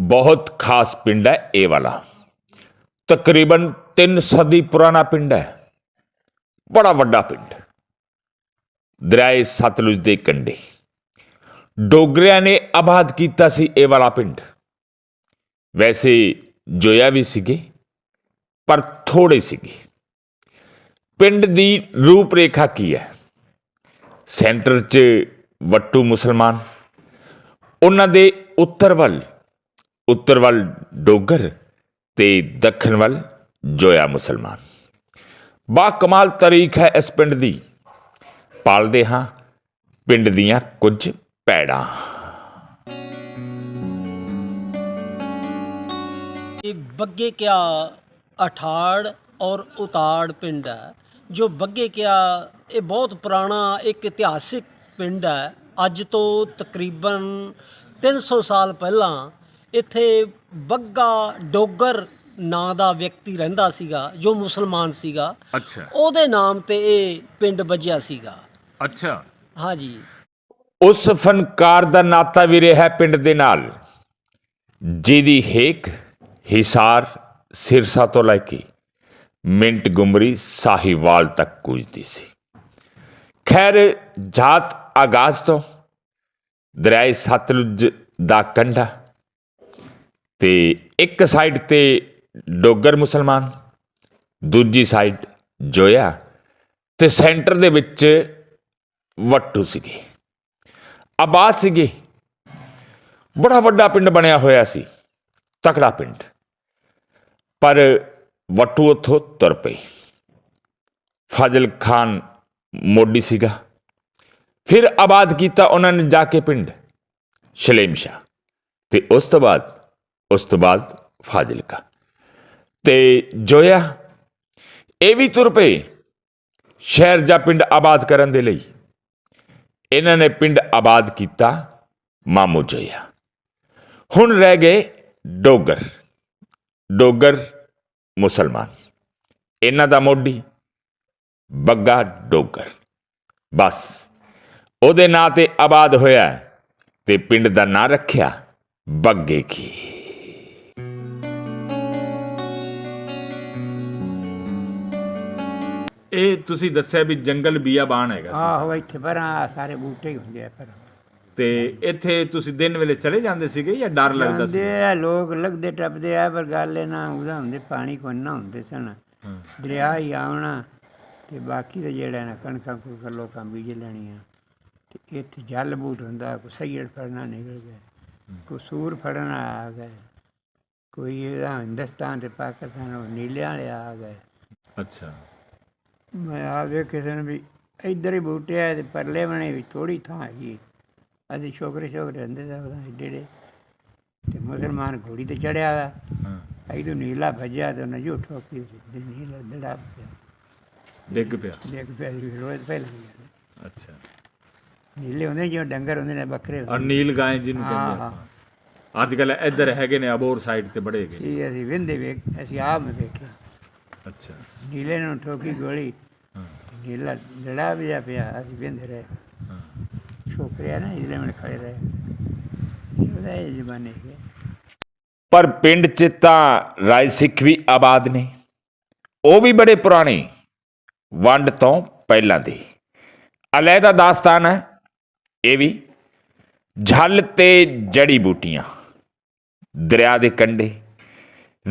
ਬਹੁਤ ਖਾਸ ਪਿੰਡ ਹੈ ਇਹ ਵਾਲਾ। ਤਕਰੀਬਨ 3 ਸਦੀ ਪੁਰਾਣਾ ਪਿੰਡ ਹੈ। ਬੜਾ ਵੱਡਾ ਪਿੰਡ। ਦਰਿਆਏ ਸਤਲੁਜ ਦੇ ਕੰਢੇ। ਡੋਗਰਿਆਂ ਨੇ ਆਬਾਦ ਕੀਤਾ ਸੀ ਇਹ ਵਾਲਾ ਪਿੰਡ। ਵੈਸੇ ਜੋਇਆ ਵੀ ਸੀਗੇ, ਪਰ ਥੋੜੇ ਸੀਗੇ। ਪਿੰਡ ਦੀ ਰੂਪ ਰੇਖਾ ਕੀ ਹੈ? ਸੈਂਟਰ 'ਚ ਵੱਟੂ ਮੁਸਲਮਾਨ, ਉਹਨਾਂ ਦੇ ਉੱਤਰ ਵੱਲ ਉੱਤਰ ਵੱਲ ਡੋਗਰ ਤੇ ਦੱਖਣ ਵੱਲ ਜੋਇਆ ਮੁਸਲਮਾਨ। ਬਾ ਕਮਾਲ ਤਰੀਕ ਹੈ ਇਸ ਪਿੰਡ ਦੀ। ਪਾਲਦੇ ਹਾਂ ਪਿੰਡ ਦੀਆਂ ਕੁਝ ਪੈੜਾਂ। ਇਹ ਬੱਗੇ ਕਿਆ ਅਠਾੜ ਔਰ ਉਤਾੜ ਪਿੰਡ ਹੈ। ਜੋ ਬੱਗੇ ਕਿਆ ਇਹ ਬਹੁਤ ਪੁਰਾਣਾ ਇੱਕ ਇਤਿਹਾਸਿਕ ਪਿੰਡ ਹੈ। ਅੱਜ ਤੋਂ ਤਕਰੀਬਨ 300 ਸਾਲ ਪਹਿਲਾਂ ਇੱਥੇ ਬੱਗਾ ਡੋਗਰ ਨਾਂ ਦਾ ਵਿਅਕਤੀ ਰਹਿੰਦਾ ਸੀਗਾ ਜੋ ਮੁਸਲਮਾਨ ਸੀਗਾ। ਅੱਛਾ। ਉਹਦੇ ਨਾਮ ਤੇ ਇਹ ਪਿੰਡ ਵੱਜਿਆ ਸੀਗਾ। ਅੱਛਾ। ਹਾਂਜੀ। ਉਸ ਫਨਕਾਰ ਦਾ ਨਾਤਾ ਵੀ ਰਿਹਾ ਪਿੰਡ ਦੇ ਨਾਲ ਜਿਹਦੀ ਹੇਕ ਹਿਸਾਰ ਸਿਰਸਾ ਤੋਂ ਲੈ ਕੇ ਮਿੰਟ ਗੁਮਰੀ ਸਾਹੀਵਾਲ ਤੱਕ ਕੂਜਦੀ ਸੀ। ਖੈਰ ਜਾਤ ਆਗਾਜ਼ ਤੋਂ ਦਰਿਆਏ ਸਤਲੁਜ ਦਾ ਕੰਢਾ ਤੇ ਇੱਕ ਸਾਈਡ ਤੇ ਡੋਗਰ ਮੁਸਲਮਾਨ, ਦੂਜੀ ਸਾਈਡ ਜੋਇਆ ਤੇ ਸੈਂਟਰ ਦੇ ਵਿੱਚ ਵੱਟੂ ਸੀਗੇ, ਆਬਾਦ ਸੀਗੇ। ਬੜਾ ਵੱਡਾ ਪਿੰਡ ਬਣਿਆ ਹੋਇਆ ਸੀ, ਤਕੜਾ ਪਿੰਡ। ਪਰ ਵੱਟੂ ਉੱਥੋਂ ਤੁਰ ਪਈ ਫਾਜ਼ਲ ਖਾਨ ਮੋਢੀ ਸੀਗਾ। ਫਿਰ ਆਬਾਦ ਕੀਤਾ ਉਹਨਾਂ ਨੇ ਜਾ ਕੇ ਪਿੰਡ ਸ਼ਲੇਮ ਸ਼ਾਹ। ਤੇ ਉਸ ਤੋਂ ਬਾਅਦ ਉਸ ਤੋਂ ਬਾਅਦ ਫਾਜ਼ਿਲਕਾ ਤੇ ਜੋਇਆ, ਇਹ ਵੀ ਤੁਰ ਪਏ ਸ਼ਹਿਰ ਜਾਂ ਪਿੰਡ ਆਬਾਦ ਕਰਨ ਦੇ ਲਈ। ਇਹਨਾਂ ਨੇ ਪਿੰਡ ਆਬਾਦ ਕੀਤਾ ਮਾਮੂ ਜੋਇਆ। ਹੁਣ ਰਹਿ ਗਏ ਡੋਗਰ ਡੋਗਰ ਮੁਸਲਮਾਨ। ਇਹਨਾਂ ਦਾ ਮੋਢੀ ਬੱਗਾ ਡੋਗਰ। ਬਸ, ਉਹਦੇ ਨਾਂ ਤੇ ਆਬਾਦ ਹੋਇਆ ਤੇ ਪਿੰਡ ਦਾ ਨਾਂ ਰੱਖਿਆ ਬੱਗੇ ਕੀ ਇਹ ਤੁਸੀਂ ਦੱਸਿਆ ਵੀ ਜੰਗਲ ਬੀਆਬਾਨ ਹੈਗਾ ਆਹੋ ਇੱਥੇ ਪਰਾਂ ਸਾਰੇ ਬੂਟੇ ਹੀ ਹੁੰਦੇ ਆ ਪਰ। ਤੇ ਇੱਥੇ ਤੁਸੀਂ ਦਿਨ ਵੇਲੇ ਚਲੇ ਜਾਂਦੇ ਸੀਗੇ ਜਾਂ ਡਰ ਲੱਗਦਾ ਸੀ? ਜਾਂਦੇ ਆ ਲੋਕ ਲੱਗਦੇ ਟੱਪਦੇ ਆ ਪਰ ਗੱਲ ਇਹ ਨਾ ਉਹਦਾ ਹੁੰਦੇ ਪਾਣੀ ਕੋਈ ਨਾ ਹੁੰਦੇ ਸਨ। ਦਰਿਆ ਹੀ ਆਉਣਾ ਤੇ ਬਾਕੀ ਤੇ ਜਿਹੜਾ ਨਾ ਕਣਕਾਂ ਕੁਣਕਾਂ ਲੋਕਾਂ ਬੀਜ ਲੈਣੀਆਂ। ਤੇ ਇੱਥੇ ਜਲ ਬੂਟ ਹੁੰਦਾ ਕੋਈ ਸਈੜ ਫੜਨਾ ਨਿਕਲ ਗਿਆ ਕੋਈ ਸੂਰ ਫੜਨਾ ਆ ਗਏ ਕੋਈ ਇਹਦਾ ਹਿੰਦੁਸਤਾਨ ਤੇ ਪਾਕਿਸਤਾਨ ਉਹ ਨੀਲਿਆਂ ਵਾਲੇ ਆ ਗਏ। ਅੱਛਾ। ਮੈਂ ਆ ਵੇ ਕਿਸੇ ਨੇ ਵੀ ਇੱਧਰ ਹੀ ਬੂਟੇ ਤੇ ਪਰਲੇ ਬਣੇ ਵੀ ਥੋੜੀ ਥਾਂ ਹੈਗੀ ਅਸੀਂ ਛੋਕਰੇ ਛੋਕਰੇ ਹੁੰਦੇ ਸਭ ਦਾ ਏਡੇ ਤੇ ਮੁਸਲਮਾਨ ਘੋੜੀ ਤੇ ਚੜਿਆ ਵਾ ਹਾਂ। ਇਦੋਂ ਨੀਲਾ ਭੱਜਿਆ ਤੇ ਉਹਨੇ ਜੋ ਠੋਕੀ ਤੇ ਨੀਲਾ ਦੜਾ ਪਿਆ। ਡਿੱਗ ਪਿਆ? ਦੇਖ ਪਿਆ ਜੀ ਰੋਜ਼ ਪਹਿਲਾਂ ਹੀ। ਅੱਛਾ। ਨੀਲੇ ਹੁੰਦੇ ਜਿਵੇਂ ਡੰਗਰ ਹੁੰਦੇ ਨੇ ਬੱਕਰੇ ਔਰ ਨੀਲ ਗਾਂ ਜਿਹਨੂੰ ਕਹਿੰਦੇ ਆਪਾਂ। ਅੱਜ ਕੱਲ ਇੱਧਰ ਹੈਗੇ ਨੇ ਅਬੋਰ ਸਾਈਡ ਤੇ ਬੜੇ ਹੈਗੇ। ਇਹ ਅਸੀਂ ਵਿੰਦੇ ਵੇਖ ਅਸੀਂ ਆਪ ਨੇ ਵੇਖਿਆ ਅੱਛਾ। ਨੀਲੇ ਨੂੰ ਠੋਕੀ ਗੋਲੀ। ਹਾਂ। ਨੀਲਾ ਦੜਾ ਵੀ ਪਿਆ ਅਸੀਂ ਵਿੰਦੇ ਰਹੇ। ਹਾਂ। ਛੋਕਰੇ ਆ ਨਾ ਇਸਲੇ ਮਨ ਖੜੇ ਰਹੇ। ਉਹਦਾ ਇਹ ਜ਼ਮਾਨੇ ਹੈ ਪਰ ਪਿੰਡ 'ਚ ਤਾਂ ਰਾਜ ਸਿੱਖ ਵੀ ਆਬਾਦ ਨੇ। ਉਹ ਵੀ ਬੜੇ ਪੁਰਾਣੇ ਵੰਡ ਤੋਂ ਪਹਿਲਾਂ ਦੇ। ਅਲੈਦਾ ਦਾਸਤਾਨ ਹੈ ਇਹ ਵੀ। ਝੱਲ ਤੇ ਜੜੀ ਬੂਟੀਆਂ ਦਰਿਆ ਦੇ ਕੰਢੇ।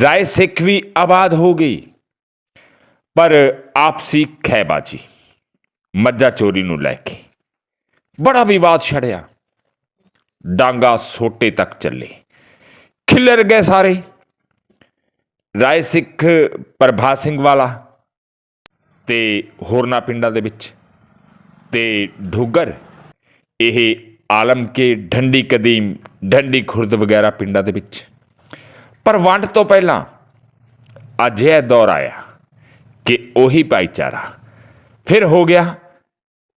ਰਾਏ ਸਿੱਖ ਵੀ ਆਬਾਦ ਹੋ ਗਈ ਪਰ ਆਪਸੀ ਖੈਬਾਜੀ ਮੱਝਾ ਚੋਰੀ ਨੂੰ ਲੈ ਕੇ ਬੜਾ ਵਿਵਾਦ ਛੜਿਆ। ਡਾਂਗਾ ਸੋਟੇ ਤੱਕ ਚੱਲੇ। ਖਿਲਰ ਗਏ ਸਾਰੇ। ਰਾਏ ਸਿੱਖ ਪ੍ਰਭਾ ਸਿੰਘ ਵਾਲਾ ਤੇ ਹੋਰਨਾ ਪਿੰਡਾਂ ਦੇ ਵਿੱਚ ਤੇ ਢੁੱਗਰ, ਇਹ ਆਲਮ ਕੇ ਢੰਡੀ ਕਦੀਮ ਢੰਡੀ ਖੁਰਦ ਵਗੈਰਾ ਪਿੰਡਾਂ ਦੇ ਵਿੱਚ। ਪਰ ਵੰਡ ਤੋਂ ਪਹਿਲਾਂ ਅੱਜ ਇਹ ਦੌਰ ਆਇਆ। ਕਿ ਉਹੀ ਭਾਈਚਾਰਾ। ਫਿਰ ਹੋ ਗਿਆ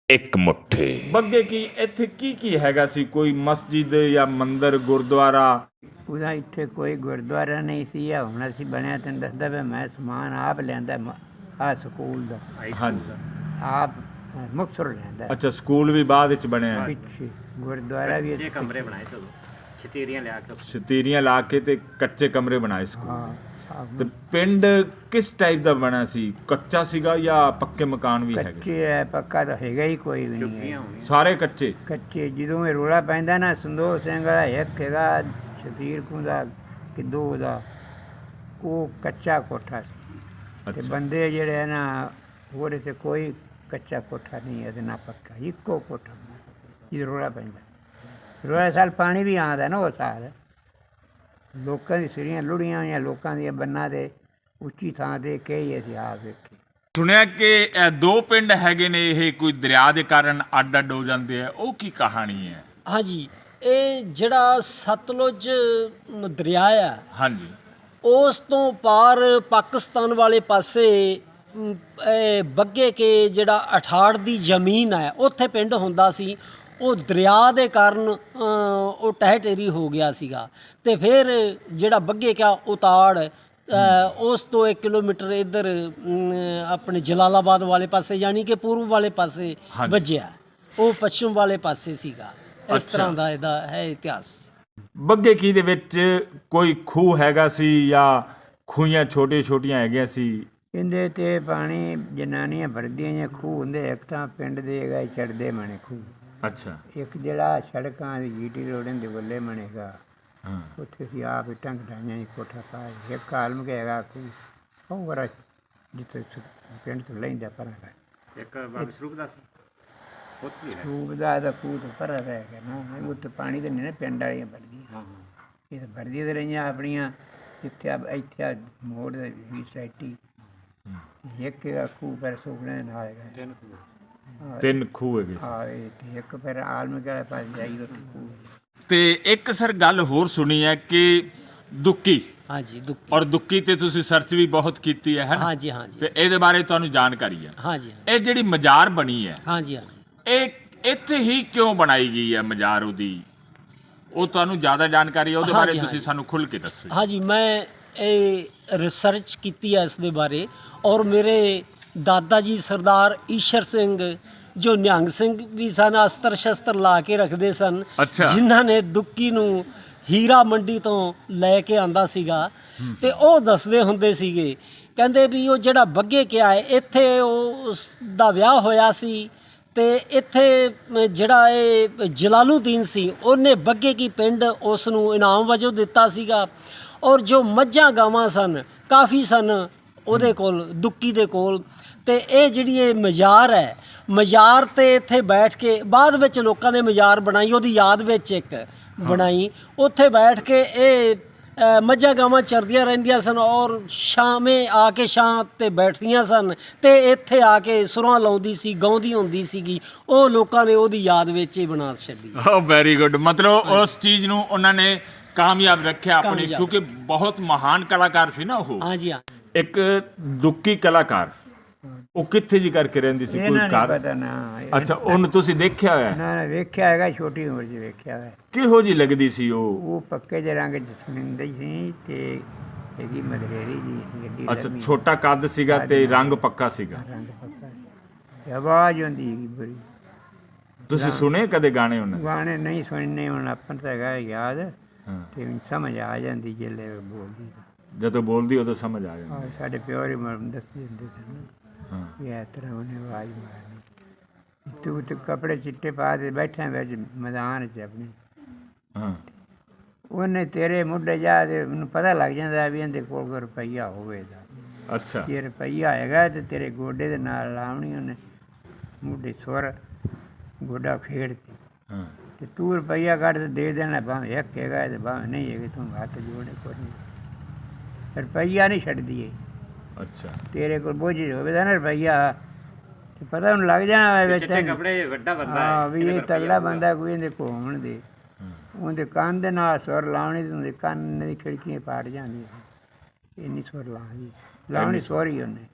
ਇੱਕ ਮੁੱਠੇ। ਬੱਗੇ ਕੀ ਇੱਥੇ ਕੀ ਕੀ ਹੈਗਾ ਸੀ? ਕੋਈ ਮਸਜਿਦ ਜਾਂ ਮੰਦਿਰ ਗੁਰਦੁਆਰਾ? ਉਹਦਾ ਇੱਥੇ ਕੋਈ ਗੁਰਦੁਆਰਾ ਨਹੀਂ ਸੀ। ਆ ਹੁਣ ਅਸੀਂ ਬਣਿਆ ਤੈਨੂੰ ਦੱਸਦਾ ਪਿਆ ਮੈਂ ਸਮਾਨ ਆਪ ਲੈਂਦਾ ਆ ਸਕੂਲ ਦਾ। ਹਾਂਜੀ। ਆਪ ਮੁਕਤਸਰ ਲੈਂਦਾ ਅੱਛਾ ਸਕੂਲ ਵੀ ਬਾਅਦ ਵਿੱਚ ਬਣਿਆ। ਪਿੱਛੇ ਗੁਰਦੁਆਰਾ ਵੀ ਅਸੀਂ ਕਮਰੇ ਬਣਾਏ ਚਲੋ ਛਤੀਰੀਆਂ ਲਾ ਕੇ ਤੇ ਕੱਚੇ ਕਮਰੇ ਬਣਾਏ ਸਕੂਲ। ਹਾਂ। ਤੇ ਪਿੰਡ ਕਿਸ ਟਾਈਪ ਦਾ ਬਣਾ ਸੀ? ਕੱਚਾ ਸੀਗਾ ਜਾਂ ਪੱਕੇ ਮਕਾਨ ਵੀ ਹੈਗੇ ਕੱਚੇ ਹੈ ਪੱਕਾ ਤਾਂ ਹੈਗਾ ਹੀ ਕੋਈ ਵੀ ਨਹੀਂ ਹੈ ਸਾਰੇ ਕੱਚੇ? ਕੱਚੇ ਜਦੋਂ ਇਹ ਰੋਲਾ ਪੈਂਦਾ ਨਾ ਸੰਦੋਖ ਸਿੰਘ ਵਾਲਾ ਇੱਕ ਹੈਗਾ ਸ਼ਤੀਰ ਕੁੰਦਾ ਕਿ ਦੋ ਦਾ ਉਹ ਕੱਚਾ ਕੋਠਾ ਸੀ। ਤੇ ਅੱਛਾ। ਬੰਦੇ ਜਿਹੜੇ ਆ ਨਾ ਉਹਦੇ ਤੇ ਕੋਈ ਕੱਚਾ ਕੋਠਾ ਨਹੀਂ ਹੈ ਤੇ ਨਾ ਪੱਕਾ ਇੱਕੋ ਕੋਠਾ। ਜਦੋਂ ਰੋਲਾ ਪੈਂਦਾ। ਰੋਲਾ ਸਾਲ ਪਾਣੀ ਵੀ ਆਉਂਦਾ ਨਾ ਉਹ ਸਾਲ। ਲੋਕਾਂ ਦੀ ਸਿਰੀਆਂ ਲੁੜੀਆਂ ਹੋਈਆਂ ਲੋਕਾਂ ਦੀਆਂ ਬੰਨਾਂ ਦੇ ਉੱਚੀ ਥਾਂ ਦੇ ਕਈ ਆ ਵੇਖੇ। ਸੁਣਿਆ ਕਿ ਇਹ ਦੋ ਪਿੰਡ ਹੈਗੇ ਨੇ ਇਹ ਕੋਈ ਦਰਿਆ ਦੇ ਕਾਰਨ ਅੱਡ ਅੱਡ ਹੋ ਜਾਂਦੇ ਆ ਉਹ ਕੀ ਕਹਾਣੀ ਹੈ? ਹਾਂਜੀ ਇਹ ਜਿਹੜਾ ਸਤਲੁਜ ਦਰਿਆ ਆ ਹਾਂਜੀ। ਉਸ ਤੋਂ ਪਾਰ ਪਾਕਿਸਤਾਨ ਵਾਲੇ ਪਾਸੇ ਬੱਗੇ ਕੇ ਜਿਹੜਾ ਅਠਾੜ ਦੀ ਜ਼ਮੀਨ ਹੈ ਉੱਥੇ ਪਿੰਡ ਹੁੰਦਾ ਸੀ। ਉਹ ਦਰਿਆ ਦੇ ਕਾਰਨ ਉਹ ਟਹਿ ਟੇਰੀ ਹੋ ਗਿਆ ਸੀਗਾ। ਤੇ ਫਿਰ ਜਿਹੜਾ ਬੱਗੇ ਕਾ ਉਤਾੜ ਉਸ ਤੋਂ 1 ਕਿਲੋਮੀਟਰ ਇੱਧਰ ਆਪਣੇ ਜਲਾਲਾਬਾਦ ਵਾਲੇ ਪਾਸੇ ਯਾਨੀ ਕਿ ਪੂਰਬ ਵਾਲੇ ਪਾਸੇ। ਵੱਜਿਆ। ਉਹ ਪੱਛਮ ਵਾਲੇ ਪਾਸੇ ਸੀਗਾ। ਇਸ। ਤਰ੍ਹਾਂ ਦਾ ਇਹਦਾ ਹੈ ਇਤਿਹਾਸ। ਬੱਗੇ ਕੀ ਦੇ ਵਿੱਚ ਕੋਈ ਖੂਹ ਹੈਗਾ ਸੀ ਜਾਂ ਖੂਹਾਂ ਛੋਟੀਆਂ ਛੋਟੀਆਂ ਹੈਗੀਆਂ ਸੀ? ਕਹਿੰਦੇ ਤੇ ਪਾਣੀ ਜਨਾਨੀਆਂ ਭਰਦੀਆਂ ਜਾਂ ਖੂਹ ਹੁੰਦੇ ਇੱਕ ਤਾਂ ਪਿੰਡ ਦੇ ਹੈਗਾ ਚੜਦੇ ਮਣੇ ਖੂਹ। ਅੱਛਾ। ਇੱਕ ਜਿਹੜਾ ਸੜਕਾਂ ਦੀ ਜੀਟੀ ਰੋਡਾਂ ਦੇ ਬੱਲੇ ਬਣੇਗਾ ਹਾਂ। ਉੱਥੇ ਅਸੀਂ ਆਪ ਇੱਟਾਂ ਘਟਾਈਆਂ ਹੀ ਕੋਠਾ ਪਾਇਆ ਇੱਕ ਆਲਮ ਕੇ ਹੈਗਾ ਕੋਈ ਉਹ ਵਰਾ ਜਿੱਥੇ ਪਿੰਡ ਤੋਂ ਲੈਂਦਾ ਪਰਾਂ ਦਾ ਇੱਕ ਬਾਬਾ ਸਰੂਪ ਦਾ ਸੀ ਉੱਥੇ ਵੀ ਹੈ ਖੂਬ ਦਾ ਦਾ ਖੂਹ ਤੋਂ ਪਰਾਂ ਰਹਿ ਗਿਆ ਨਾ ਉੱਥੇ ਪਾਣੀ ਦੇ ਨਾ ਪਿੰਡ ਵਾਲੀਆਂ ਭਰਦੀਆਂ ਹਾਂ ਹਾਂ। ਇਹ ਤਾਂ ਭਰਦੀਆਂ ਤੇ ਰਹੀਆਂ ਆਪਣੀਆਂ ਜਿੱਥੇ ਆ ਇੱਥੇ ਆ ਮੋੜ ਦੇ ਵੀ ਸੋਸਾਇਟੀ ਇੱਕ ਖੂਹ ਪਰ ਸੁਪਨੇ ਨਾਲ ਹੈਗਾ। ਤਿੰਨ ਖੂਹ ਹੈਗੇ ਸੀ। ਹਾਂ ਇਹ ਤੇ ਇੱਕ ਫਿਰ ਆਲਮ ਵਾਲੇ ਪਾਸ ਜਾਈ ਉੱਥੇ ਖੂਹ। ਤੇ ਇੱਕ ਸਰ ਗੱਲ ਹੋਰ ਸੁਣੀ ਹੈ ਕਿ ਦੁੱਕੀ ਹਾਂਜੀ ਦੁੱਕੀ। ਔਰ ਦੁੱਕੀ ਤੇ ਤੁਸੀਂ ਸਰਚ ਵੀ ਬਹੁਤ ਕੀਤੀ ਹੈ ਹੈ ਨਾ? ਹਾਂਜੀ ਹਾਂਜੀ। ਤੇ ਇਹਦੇ ਬਾਰੇ ਤੁਹਾਨੂੰ ਜਾਣਕਾਰੀ ਹੈ। ਹਾਂਜੀ ਇਹ ਜਿਹੜੀ ਮਜ਼ਾਰ ਬਣੀ ਹੈ ਹਾਂਜੀ ਹਾਂਜੀ। ਇਹ ਇੱਥੇ ਹੀ ਕਿਉਂ ਬਣਾਈ ਗਈ ਹੈ ਮਜ਼ਾਰ ਉਹਦੀ? ਉਹ ਤੁਹਾਨੂੰ ਜ਼ਿਆਦਾ ਜਾਣਕਾਰੀ ਹੈ ਉਹਦੇ ਹਾਂਜੀ, ਬਾਰੇ ਤੁਸੀਂ ਹਾਂਜੀ। ਸਾਨੂੰ ਖੁੱਲ ਕੇ ਦੱਸੋ। ਜੀ। ਹਾਂਜੀ ਮੈਂ ਇਹ ਰਿਸਰਚ ਕੀਤੀ ਹੈ ਇਸ ਦੇ ਬਾਰੇ ਔਰ ਮੇਰੇ ਦਾਦਾ ਜੀ ਸਰਦਾਰ ਈਸ਼ਰ ਸਿੰਘ ਜੋ ਨਿਹੰਗ ਸਿੰਘ ਵੀ ਸਨ ਅਸਤਰ ਸ਼ਸਤਰ ਲਾ ਕੇ ਰੱਖਦੇ ਸਨ। ਅੱਛਾ। ਜਿਨ੍ਹਾਂ ਨੇ ਦੁੱਕੀ ਨੂੰ ਹੀਰਾ ਮੰਡੀ ਤੋਂ ਲੈ ਕੇ ਆਂਦਾ ਸੀਗਾ। ਤੇ ਉਹ ਦੱਸਦੇ ਹੁੰਦੇ ਸੀਗੇ ਕਹਿੰਦੇ ਵੀ ਉਹ ਜਿਹੜਾ ਬੱਗੇ ਕਿਆ ਹੈ ਇੱਥੇ ਉਹ ਉਸ ਦਾ ਵਿਆਹ ਹੋਇਆ ਸੀ ਤੇ ਇੱਥੇ ਅਮ, ਜਿਹੜਾ ਇਹ ਜਲਾਲੂਦੀਨ ਸੀ ਉਹਨੇ ਬੱਗੇ ਕੀ ਪਿੰਡ ਉਸ ਨੂੰ ਇਨਾਮ ਵਜੋਂ ਦਿੱਤਾ ਸੀਗਾ। ਔਰ ਜੋ ਮੱਝਾਂ ਗਾਵਾਂ ਸਨ ਕਾਫੀ ਸਨ ਉਹਦੇ ਕੋਲ ਦੁੱਕੀ ਦੇ ਕੋਲ। ਤੇ ਇਹ ਜਿਹੜੀ ਇਹ ਮਜ਼ਾਰ ਹੈ ਮਜ਼ਾਰ ਤੇ ਇੱਥੇ ਬੈਠ ਕੇ ਬਾਅਦ ਵਿੱਚ ਲੋਕਾਂ ਨੇ ਮਜ਼ਾਰ ਬਣਾਈ ਉਹਦੀ ਯਾਦ ਵਿੱਚ ਇੱਕ ਬਣਾਈ। ਉੱਥੇ ਬੈਠ ਕੇ ਇਹ ਮੱਝਾਂ ਗਾਵਾਂ ਚਰਦੀਆਂ ਰਹਿੰਦੀਆਂ ਸਨ ਔਰ ਸ਼ਾਮੇ ਆ ਕੇ ਸ਼ਾਮ ਤੇ ਬੈਠਦੀਆਂ ਸਨ ਤੇ ਇੱਥੇ ਆ ਕੇ ਸੁਰਾਂ ਲਾਉਂਦੀ ਸੀ ਗਾਉਂਦੀ ਹੁੰਦੀ ਸੀਗੀ। ਉਹ ਲੋਕਾਂ ਨੇ ਉਹਦੀ ਯਾਦ ਵਿੱਚ ਹੀ ਬਣਾ ਛੱਡੀ। ਓ ਵੈਰੀ ਗੁੱਡ ਮਤਲਬ ਉਸ ਚੀਜ਼ ਨੂੰ ਉਹਨਾਂ ਨੇ ਕਾਮਯਾਬ ਰੱਖਿਆ ਆਪਣੀ। ਕਿਉਂਕਿ ਬਹੁਤ ਮਹਾਨ ਕਲਾਕਾਰ ਸੀ ਨਾ ਉਹ। ਹਾਂਜੀ ਹਾਂ ਇੱਕ ਦੁੱਕੀ ਕਲਾਕਾਰ। ਉਹ ਕਿੱਥੇ ਜੀ ਕਰਕੇ ਰਹਿੰਦੀ ਸੀ? ਇਹਨਾਂ ਕੋਈ ਨਹੀਂ ਕਾਰ ਪਤਾ ਨਾ ਇਹ- ਅੱਛਾ ਉਹਨੂੰ ਤੁਸੀਂ ਦੇਖਿਆ ਹੋਇਆ? ਹੈ? ਨਾ ਨਾ ਵੇਖਿਆ ਹੈਗਾ ਛੋਟੀ ਉਮਰ 'ਚ ਵੇਖਿਆ ਹੈ ਕਿਹੋ ਜੀ ਲੱਗਦੀ ਸੀ ਉਹ? ਉਹ ਪੱਕੇ ਜਿਹੇ ਰੰਗ ਸੁਣਿੰਦੇ ਸੀ ਤੇ ਹੈਗੀ ਮਦਰੇਰੀ ਜੀ ਸੀ ਏਡੀ ਅੱਛਾ ਲੰਮੀ, ਛੋਟਾ ਕੱਦ ਸੀਗਾ ਤੇ ਰੰਗ ਪੱਕਾ ਸੀਗਾ? ਰੰਗ ਪੱਕਾ। ਤੇ ਆਵਾਜ਼ ਹੁੰਦੀ ਸੀ ਬੜੀ। ਤੁਸੀਂ ਸੁਣੇ ਕਦੇ ਗਾਣੇ ਉਹਨਾਂ ਦੇ? ਗਾਣੇ ਨਹੀਂ ਸੁਣਨੇ ਹੁਣ ਆਪਾਂ ਨੂੰ ਤਾਂ ਹੈਗਾ ਯਾਦ। ਹਾਂ। ਤੇ ਹੁਣ ਸਮਝ ਆ ਜਾਂਦੀ ਜਿੱਲੇ ਬੋਲਦੀ। ਜਦੋਂ ਬੋਲਦੀ ਉਦੋਂ ਸਮਝ ਆ ਜਾਂਦਾ ਸਾਡੇ ਪਿਓ ਹੀ ਮਰਮ ਦੱਸਦੇ ਹੁੰਦੇ ਸਨ ਹਾਂ। ਵੀ ਇਸ ਤਰ੍ਹਾਂ ਉਹਨੇ ਆਵਾਜ਼ ਮਾਰਨੀ। ਤੂੰ ਤੇ ਕੱਪੜੇ ਚਿੱਟੇ ਪਾ ਕੇ ਬੈਠਾ ਵਿੱਚ ਮੈਦਾਨ 'ਚ ਆਪਣੇ। ਹਾਂ। ਉਹਨੇ ਤੇਰੇ ਮੁੱਢੇ ਜਾ ਤੇ ਉਹਨੂੰ ਪਤਾ ਲੱਗ ਜਾਂਦਾ ਵੀ ਇਹਦੇ ਕੋਲ ਕੋਈ ਰੁਪਈਆ ਹੋਵੇਗਾ ਅੱਛਾ। ਜੇ ਰੁਪਈਆ ਹੈਗਾ ਤੇ ਤੇਰੇ ਗੋਡੇ ਦੇ ਨਾਲ ਲਾਉਣੀ ਉਹਨੇ। ਮੁੱਢੇ ਸੁਰ ਗੋਡਾ ਖੇਡ ਕੇ। ਹਾਂ। ਤੇ ਤੂੰ ਰੁਪਈਆ ਕੱਢ ਤੇ ਦੇ ਦੇਣਾ ਭਾਵੇਂ ਇੱਕ ਹੈਗਾ ਤੇ ਭਾਵੇਂ ਨਹੀਂ ਹੈਗਾ ਤੂੰ ਹੱਥ ਜੋੜੇ ਕੋਈ ਨਹੀਂ ਰੁਪਈਆ ਨਹੀਂ ਛੱਡਦੀ ਇਹ। ਅੱਛਾ। ਤੇਰੇ ਕੋਲ ਬੋਝ ਹੋਵੇ ਤਾਂ ਨਾ ਰੁਪਈਆ। ਤੇ ਪਤਾ ਉਹਨੂੰ ਲੱਗ ਜਾਣਾ ਵਿੱਚ ਚਿੱਟੇ ਕੱਪੜੇ ਵੱਡਾ ਬੰਦਾ ਹੈ। ਹਾਂ ਵੀ ਇਹ ਤਗੜਾ ਬੰਦਾ ਕੋਈ ਇਹਦੇ ਹੋਣ ਦੇ। ਉਹਦੇ ਕੰਨ ਦੇ ਨਾਲ ਸੁਰ ਲਾਉਣੀ ਤੇ ਉਹਦੇ ਕੰਨ ਦੀ ਖਿੜਕੀਆਂ ਪਾੜ ਜਾਂਦੀਆਂ। ਇੰਨੀ ਸੁਰ ਲਾਉਣੀ। ਲਾਉਣੀ ਸੋਰੀ ਉਹਨੇ।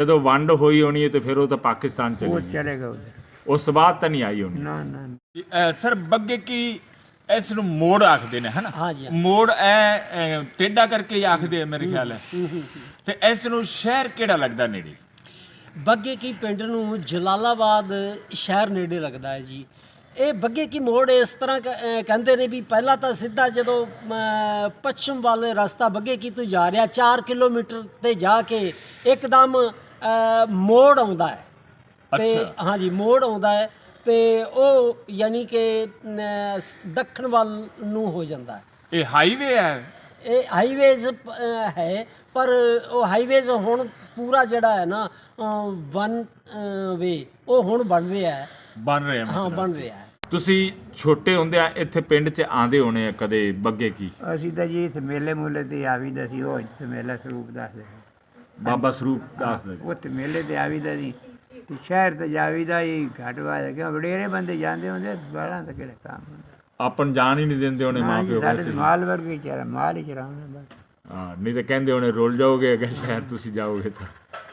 ਜਦੋਂ ਵੰਡ ਹੋਈ ਹੋਣੀ ਹੈ ਤੇ ਫਿਰ ਉਹ ਤਾਂ ਪਾਕਿਸਤਾਨ ਉਹ ਚਲੀ ਉਧਰ। ਉਸ ਤੋਂ ਬਾਅਦ ਤਾਂ ਨਹੀਂ ਆਈ ਹੋਣੀ। ਨਾ ਨਾ ਸਰ ਬੱਗੇ ਕੀ ਇਸ ਨੂੰ ਮੋੜ ਆਖਦੇ ਨੇ ਹਨਾ ਹਾਂਜੀ ਹਾਂ। ਮੋੜ ਐ ਟੇਢਾ ਕਰਕੇ ਹੀ ਆਖਦੇ ਆ ਮੇਰੇ ਖਿਆਲ ਹੈ। ਤੇ ਇਸ ਨੂੰ ਸ਼ਹਿਰ ਕਿਹੜਾ ਲੱਗਦਾ ਨੇੜੇ ਬੱਗੇ ਕੀ ਪਿੰਡ ਨੂੰ ਜਲਾਲਾਬਾਦ ਸ਼ਹਿਰ ਨੇੜੇ ਲੱਗਦਾ ਹੈ ਜੀ ਇਹ ਬੱਗੇ ਕੀ ਮੋੜ ਇਸ ਤਰ੍ਹਾਂ ਕ- ਅਹ ਕਹਿੰਦੇ ਨੇ ਵੀ ਪਹਿਲਾਂ ਤਾਂ ਸਿੱਧਾ ਜਦੋਂ ਅਮ, ਪੱਛਮ ਵੱਲ ਰਸਤਾ ਬੱਗੇ ਕੀ ਤੋਂ ਜਾ ਰਿਹਾ 4 ਕਿਲੋਮੀਟਰ ਤੇ ਜਾ ਕੇ ਇੱਕਦਮ ਅਹ, ਮੋੜ ਆਉਂਦਾ ਹੈ ਤੇ ਅੱਛਾ। ਹਾਂਜੀ ਮੋੜ ਆਉਂਦਾ ਹੈ ਤੇ ਉਹ ਯਾਨੀ ਕਿ ਅਮ, ਦੱਖਣ ਵੱਲ ਨੂੰ ਹੋ ਜਾਂਦਾ ਹੈ। ਇਹ ਹਾਈਵੇ ਹੈ? ਇਹ ਹਾਈਵੇਜ਼ ਹੈ ਪਰ ਉਹ ਹਾਈਵੇਜ਼ ਹੁਣ ਪੂਰਾ ਜਿਹੜਾ ਹੈ ਨਾ ਵਨ ਵੇ ਉਹ ਹੁਣ ਬਣ ਰਿਹਾ ਹੈ। ਬਣ ਰਿਹਾ ਹਾਂ ਮਤਲਬ ਬਣ ਰਿਹਾ ਹੈ। ਤੁਸੀਂ ਛੋਟੇ ਹੁੰਦਿਆਂ ਇੱਥੇ ਪਿੰਡ 'ਚ ਆਂਦੇ ਹੋਣੇ ਆ ਕਦੇ ਬੱਗੇ ਕੀ? ਅਸੀਂ ਤਾਂ ਜੀ ਇਸ ਮੇਲੇ ਮੂਲੇ ਤੇ ਆਵੀਦਾ ਸੀ ਉਹ ਇੱਥੇ ਮੇਲਾ ਸਰੂਪ ਦੱਸਦੇ ਬਾਬਾ ਸਰੂਪ ਦਾਸ ਦਾ ਉੱਥੇ ਮੇਲੇ ਤੇ ਆਵੀਦਾ ਸੀ। ਤੇ ਸ਼ਹਿਰ ਤੇ ਜਾਵੀਦਾ ਹੀ ਘੱਟ ਵਾਜ ਕਿਉਂ ਵਡੇਰੇ ਬੰਦੇ ਜਾਂਦੇ ਹੁੰਦੇ ਬਾਲਾਂ ਦਾ ਕਿਹੜਾ ਕੰਮ ਹੁੰਦਾ? ਆਪਨ ਜਾਣ ਹੀ ਨਹੀਂ ਦਿੰਦੇ ਹੋਣੇ ਨਾ ਮਾਂ ਜੀ, ਪਿਓ ਸਾਡੇ ਮਾਲ ਵਰਗੇ ਚਾਰਾ ਮਾਲ ਹੀ ਚਰਾਉਣਾ ਬਸ ਹਾਂ ਨਹੀਂ ਤਾਂ ਕਹਿੰਦੇ ਹੋਣੇ ਰੁੱਲ ਜਾਓਗੇ ਅਗਰ ਸ਼ਹਿਰ ਤੁਸੀਂ ਜਾਓਗੇ ਤਾਂ।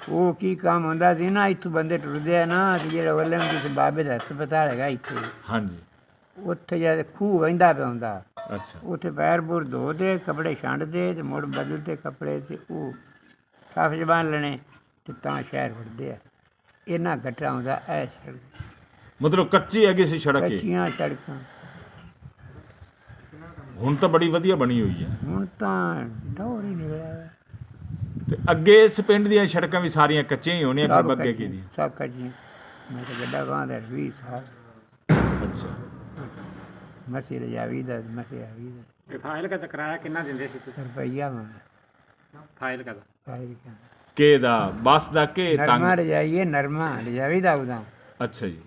ਉਹ ਕੀ ਕੰਮ ਹੁੰਦਾ ਸੀ ਨਾ ਇੱਥੋਂ ਬੰਦੇ ਟੁਰਦੇ ਆ ਨਾ ਤੇ ਜਿਹੜਾ ਵੱਲੇ ਨੂੰ ਕਿਸੇ ਬਾਬੇ ਦਾ ਹਸਪਤਾਲ ਹੈਗਾ ਇੱਥੇ। ਹਾਂਜੀ। ਉੱਥੇ ਜਦ ਖੂਹ ਵਹਿੰਦਾ ਪਿਆ ਹੁੰਦਾ ਅੱਛਾ। ਉੱਥੇ ਪੈਰ ਪੂਰ ਧੋਦੇ ਕੱਪੜੇ ਛੰਡਦੇ ਤੇ ਮੁੜ ਬਦਲਦੇ ਕੱਪੜੇ ਤੇ ਉਹ ਸਾਫ਼ ਜ਼ਬਾਨ ਲੈਣੇ ਤੇ ਤਾਂ ਸ਼ਹਿਰ ਵੜਦੇ ਆ। ਇਹਨਾਂ ਘਟਾ ਹੁੰਦਾ ਐ ਸੜਕ ਮਤਲਬ ਕੱਚੀ ਹੈਗੀ ਸੀ ਸੜਕ ਇਹ? ਕੱਚੀਆਂ ਸੜਕਾਂ। ਹੁਣ ਤਾਂ ਬੜੀ ਵਧੀਆ ਬਣੀ ਹੋਈ ਹੈ। ਹੁਣ ਤਾਂ ਡੋਰ ਹੀ ਨਿਕਲਿਆ ਵਾ। ਤੇ ਅੱਗੇ ਇਸ ਪਿੰਡ ਦੀਆਂ ਸੜਕਾਂ ਵੀ ਸਾਰੀਆਂ ਕੱਚੀਆਂ ਹੀ ਹੋਣੀਆਂ ਫਿਰ ਸਭ ਬੱਗੇ ਕੀ ਦੀਆਂ? ਸਭ ਕੱਚੀਆਂ। ਮੈਂ ਤਾਂ ਗੱਡਾ ਬਾਂਧਦਾ 20 ਸਾਲ। ਅੱਛਾ। ਮਸੀ ਰਜਾਵੀ ਦਾ ਮਸੀ ਆਵੀ ਦਾ। ਇਹ ਫਾਈਲ ਦਾ ਕਿਰਾਇਆ ਕਿੰਨਾ ਦਿੰਦੇ ਸੀ ਤੁਸੀਂ? ਰੁਪਈਆ ਮੈਂ ਫਾਈਲ ਦਾ ਫਾਇਰ ਕਾ ਕੇ ਦਾ ਬੱਸ ਦਾ ਕੇ ਤੰਗ? ਨਰਮਾ ਰਜਾਈਏ ਨਰਮਾ ਰਜਾਵੀ ਦਾ ਉਹਦਾ। ਅੱਛਾ ਜੀ।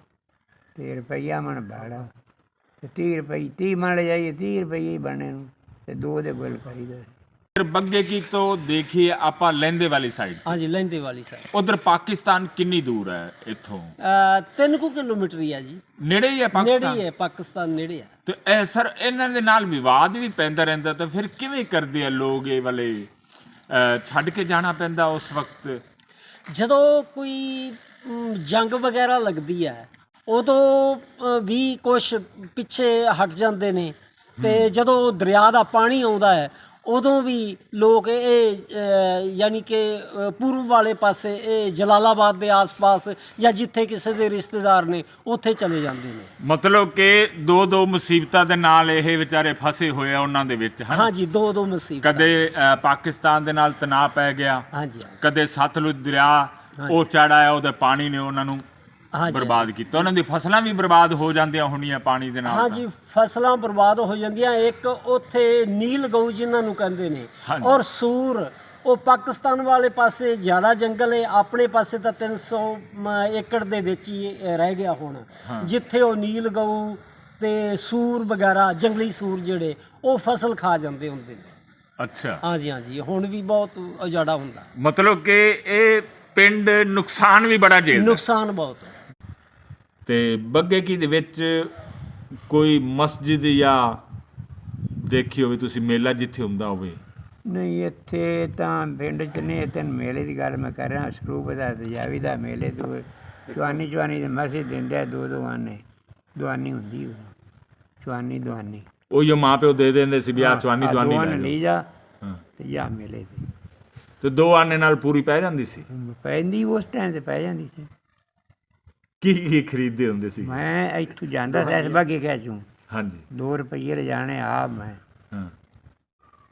ਤੇ ਰੁਪਈਆ ਮਣ ਭਾੜਾ ਤੇ 30 ਰੁਪਈ 30 ਮਣ ਜਾਈਏ 30 ਰੁਪਏ ਹੀ ਬਣਨੇ ਨੂੰ। ਤੇ ਦੋ ਦੇ ਗੁੱਲ ਕਰੀਦਾ। ਫਿਰ ਬੱਗੇ ਕੀ ਤੋਂ ਦੇਖੀਏ ਆਪਾਂ ਲਹਿੰਦੇ ਵਾਲੀ ਸਾਈਡ ਹਾਂਜੀ ਲਹਿੰਦੇ ਵਾਲੀ ਸਾਈਡ ਉਧਰ ਪਾਕਿਸਤਾਨ ਕਿੰਨੀ ਦੂਰ ਹੈ ਇੱਥੋਂ? ਅ, ਤਿੰਨ ਕੁ ਕਿਲੋਮੀਟਰ ਹੀ ਆ ਜੀ। ਨੇੜੇ ਹੀ ਹੈ ਨੇੜੇ ਪਾਕਿਸਤਾਨ ਹੀ ਹੈ ਪਾਕਿਸਤਾਨ ਨੇੜੇ ਆ ਤੇ ਇਹ ਸਰ ਇਹਨਾਂ ਦੇ ਨਾਲ ਵਿਵਾਦ ਵੀ ਪੈਂਦਾ ਰਹਿੰਦਾ ਤਾਂ ਫਿਰ ਕਿਵੇਂ ਕਰਦੇ ਆ ਲੋਕ ਇਹ ਵਾਲੇ? ਛੱਡ ਕੇ ਜਾਣਾ ਪੈਂਦਾ ਉਸ ਵਕਤ? ਜਦੋਂ ਕੋਈ ਜੰਗ ਵਗੈਰਾ ਲੱਗਦੀ ਹੈ ਉਦੋਂ ਵੀ ਕੁਝ ਪਿੱਛੇ ਹਟ ਜਾਂਦੇ ਨੇ। ਤੇ ਜਦੋਂ ਦਰਿਆ ਦਾ ਪਾਣੀ ਆਉਂਦਾ ਹੈ ਉਦੋਂ ਵੀ ਲੋਕ ਇਹ ਯਾਨੀ ਕਿ ਪੂਰਬ ਵਾਲੇ ਪਾਸੇ ਇਹ ਜਲਾਲਾਬਾਦ ਦੇ ਆਸ-ਪਾਸ ਜਾਂ ਜਿੱਥੇ ਕਿਸੇ ਦੇ ਰਿਸ਼ਤੇਦਾਰ ਨੇ ਉੱਥੇ ਚਲੇ ਜਾਂਦੇ ਨੇ। ਮਤਲਬ ਕਿ ਦੋ ਦੋ ਮੁਸੀਬਤਾਂ ਦੇ ਨਾਲ ਇਹ ਵਿਚਾਰੇ ਫਸੇ ਹੋਏ ਆ ਉਹਨਾਂ ਦੇ ਵਿੱਚ ਹਨ? ਹਾਂਜੀ ਦੋ ਦੋ ਮੁਸੀਬਤ। ਕਦੇ ਪਾਕਿਸਤਾਨ ਦੇ ਨਾਲ ਤਣਾਅ ਪੈ ਗਿਆ। ਹਾਂਜੀ ਕਦੇ ਸਤਲੁਜ ਦਰਿਆ ਉਹ ਚੜ ਆਇਆ ਉਹਦੇ ਪਾਣੀ ਨੇ ਉਹਨਾਂ ਨੂੰ। ਹਾਂਜੀ। ਬਰਬਾਦ ਕੀਤਾ। ਉਹਨਾਂ ਦੀ ਫਸਲਾਂ ਵੀ ਬਰਬਾਦ ਹੋ ਜਾਂਦੀਆਂ ਹੋਣੀਆਂ ਪਾਣੀ ਦੇ ਨਾਲ ਹਾਂਜੀ ਫਸਲਾਂ ਬਰਬਾਦ ਹੋ ਜਾਂਦੀਆਂ। ਇੱਕ ਉੱਥੇ ਨੀਲ ਗਊ ਜਿਨ੍ਹਾਂ ਨੂੰ ਕਹਿੰਦੇ ਨੇ। ਹਾਂਜੀ। ਔਰ ਸੂਰ ਉਹ ਪਾਕਿਸਤਾਨ ਵਾਲੇ ਪਾਸੇ ਜ਼ਿਆਦਾ ਜੰਗਲ ਹੈ। ਆਪਣੇ ਪਾਸੇ ਤਾਂ 300 ਮ, ਏਕੜ ਦੇ ਵਿੱਚ ਹੀ ਇਹ ਰਹਿ ਗਿਆ ਹੁਣ। ਜਿੱਥੇ ਉਹ ਨੀਲ ਗਊ ਤੇ ਸੂਰ ਵਗੈਰਾ ਜੰਗਲੀ ਸੂਰ ਜਿਹੜੇ ਉਹ ਫਸਲ ਖਾ ਜਾਂਦੇ ਹੁੰਦੇ ਨੇ। ਅੱਛਾ। ਹਾਂਜੀ ਹਾਂਜੀ। ਹੁਣ ਵੀ ਬਹੁਤ ਉਜਾੜਾ ਹੁੰਦਾ। ਮਤਲਬ ਕਿ ਇਹ ਪਿੰਡ ਨੁਕਸਾਨ ਵੀ ਬੜਾ ਝੇਲਦਾ ਨੁਕਸਾਨ ਬਹੁਤ ਹੈ। ਤੇ ਬੱਗੇ ਕੀ ਦੇ ਵਿੱਚ ਕੋਈ ਮਸਜਿਦ ਜਾਂ ਦੇਖੀ ਹੋਵੇ ਤੁਸੀਂ ਮੇਲਾ ਜਿੱਥੇ ਹੁੰਦਾ ਹੋਵੇ? ਨਹੀਂ ਇੱਥੇ ਤਾਂ ਪਿੰਡ ਚ ਨਹੀਂ ਇੱਥੇ ਮੇਲੇ ਦੀ ਗੱਲ ਮੈਂ ਕਰ ਰਿਹਾ ਸਰੂਪ ਦਾ ਦਜਾਵੀ ਦਾ ਮੇਲੇ ਤੋਂ ਚਵਾਨੀ ਚਵਾਨੀ ਦੇ ਮਸੀ ਦਿੰਦੇ ਆ ਦੋ ਦੋ ਆਨੇ ਦੁਆਨੀ ਹੁੰਦੀ ਉਹ ਚਵਾਨੀ ਦੁਆਨੀ। ਉਹ ਜੋ ਮਾਂ ਪਿਓ ਦੇ ਦਿੰਦੇ ਸੀ ਵੀ ਆ ਚਵਾਨੀ ਆਹ ਦਵਾਨੀ ਦੋ ਲੈ। ਲਈ ਜਾ। ਤੇ ਜਾ ਮੇਲੇ ਤੇ। ਤੇ ਦੋ ਆਨੇ ਨਾਲ ਪੂਰੀ ਪੈ ਜਾਂਦੀ ਸੀ? ਪੈਂਦੀ ਉਸ ਟਾਈਮ ਤੇ ਪੈ ਜਾਂਦੀ ਸੀ। ਕੀ ਕੀ ਖਰੀਦਦੇ ਹੁੰਦੇ ਸੀ? ਮੈਂ ਇੱਥੋਂ ਜਾਂਦਾ ਸੀ ਇਸ ਬਾਗੇ ਕਹਿ ਚੂੰ। ਹਾਂਜੀ। 2 ਰੁਪਏ ਰਜਾਣੇ ਆਪ ਮੈਂ। ਹਾਂ।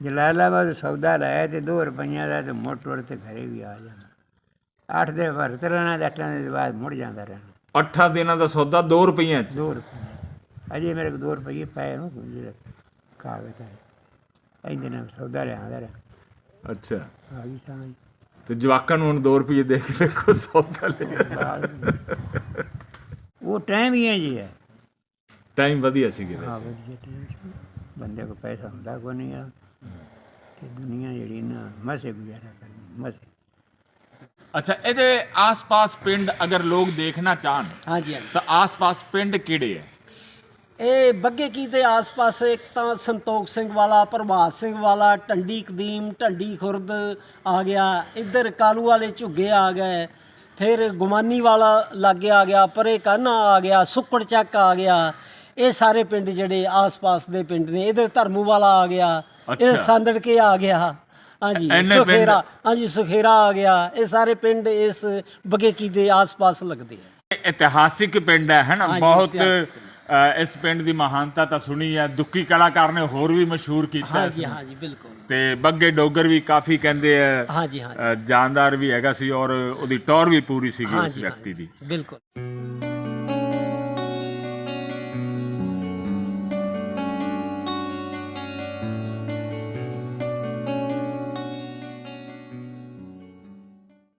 ਜਲਾਲਾਬਾਦ ਸੌਦਾ ਲਾਇਆ ਤੇ 2 ਰੁਪਈਆਂ ਦਾ ਤੇ ਮੁੱਟ ਮੁੜ ਤੇ ਘਰੇ ਵੀ ਆ ਜਾਣਾ ਅੱਠ ਦੇ ਵਰਤ ਰਹਿਣਾ ਤੇ ਅੱਠਾਂ ਦੇ ਬਾਅਦ ਮੁੜ ਜਾਂਦਾ ਰਹਿਣਾ। ਅੱਠਾਂ ਦਿਨਾਂ ਦਾ ਸੌਦਾ 2 ਰੁਪਈਆਂ ਚ? 2 ਰੁਪਏ ਅਜੇ ਮੇਰੇ ਕੋਲ 2 ਰੁਪਏ ਪਏ ਨੂੰ ਜਿਹੜੇ ਕਾਗਜ਼ ਹੈ ਇਹਦੇ ਨਾਲ ਸੌਦਾ ਲਿਆਂਦਾ ਰਿਹਾ। ਅੱਛਾ। ਆ ਗਈ ਸਮਝ ਤੇ ਜਵਾਕਾਂ ਨੂੰ ਹੁਣ 2 ਰੁਪਏ ਦੇ ਕੇ ਵੇਖੋ ਸੌਦਾ ਲਿਆ ਉਹ ਟਾਈਮ ਹੀ ਹੈ ਜੀ ਹੈ। ਟਾਈਮ ਵਧੀਆ ਸੀਗੇ ਹਾਂ ਵੈਸੇ। ਵਧੀਆ ਟਾਈਮ ਸੀ। ਬੰਦੇ ਕੋਲ ਪੈਸਾ ਹੁੰਦਾ ਕੋਈ ਨਹੀਂ ਆ। ਤੇ ਦੁਨੀਆ ਜਿਹੜੀ ਨਾ ਮਸੇ ਗੁਜ਼ਾਰਾ ਕਰਨੀ ਮਸੇ। ਅੱਛਾ ਇਹਦੇ ਆਸ-ਪਾਸ ਪਿੰਡ ਅਗਰ ਲੋਕ ਦੇਖਣਾ ਚਾਹਣ ਹਾਂਜੀ ਹਾਂਜੀ। ਤਾਂ ਆਸ-ਪਾਸ ਪਿੰਡ ਕਿਹੜੇ ਹੈ ਇਹ ਬੱਗੇ ਕੀ ਦੇ ਆਸ-ਪਾਸ ਇੱਕ ਤਾਂ ਸੰਤੋਖ ਸਿੰਘ ਵਾਲਾ ਪ੍ਰਭਾਤ ਸਿੰਘ ਵਾਲਾ ਟੰਡੀ ਕਦੀਮ ਟੰਡੀ ਖੁਰਦ ਆ ਗਿਆ। ਇੱਧਰ ਕਾਲੂ ਵਾਲੇ ਝੁੱਗੇ ਆ ਗਏ। ਫਿਰ ਗੁਮਾਨੀ ਵਾਲਾ ਲਾਗੇ ਆ ਗਿਆ ਪਰੇ ਕਾਨਾ ਆ ਗਿਆ ਸੁੱਕੜ ਚੱਕ ਆ ਗਿਆ। ਇਹ ਸਾਰੇ ਪਿੰਡ ਜਿਹੜੇ ਆਸ-ਪਾਸ ਦੇ ਪਿੰਡ ਨੇ ਇਧਰ ਧਰਮੂ ਵਾਲਾ ਆ ਗਿਆ ਇਹ। ਸੰਦੜ ਕੇ ਆ ਗਿਆ। ਹਾਂਜੀ ਸੁਖੇਰਾ ਹਾਂਜੀ ਸੁਖੇਰਾ ਆ ਗਿਆ। ਇਹ ਸਾਰੇ ਪਿੰਡ ਇਸ ਬੱਗੇ ਕੀ ਦੇ ਆਸ-ਪਾਸ ਲੱਗਦੇ ਆ। ਇਤਿਹਾਸਿਕ ਪਿੰਡ ਹੈ ਹੈ ਨਾ? ਹਾਂਜੀ, ਬਹੁਤ ਇਸ ਪਿੰਡ ਦੀ ਮਹਾਨਤਾ ਤਾਂ ਸੁਣੀ ਹੈ ਦੁੱਕੀ ਕਲਾਕਾਰ ਨੇ ਹੋਰ ਵੀ ਮਸ਼ਹੂਰ ਕੀਤਾ ਹੈ ਹਾਂਜੀ ਹਾਂਜੀ ਬਿਲਕੁਲ। ਤੇ ਬੱਗੇ ਡੋਗਰ ਵੀ ਕਾਫੀ ਕਹਿੰਦੇ ਆ ਹਾਂਜੀ ਹਾਂਜੀ। ਜਾਨਦਾਰ ਵੀ ਹੈਗਾ ਸੀ ਔਰ ਉਹਦੀ ਟੌਰ ਵੀ ਪੂਰੀ ਸੀਗੀ ਉਸ ਵਿਅਕਤੀ ਦੀ। ਬਿਲਕੁਲ।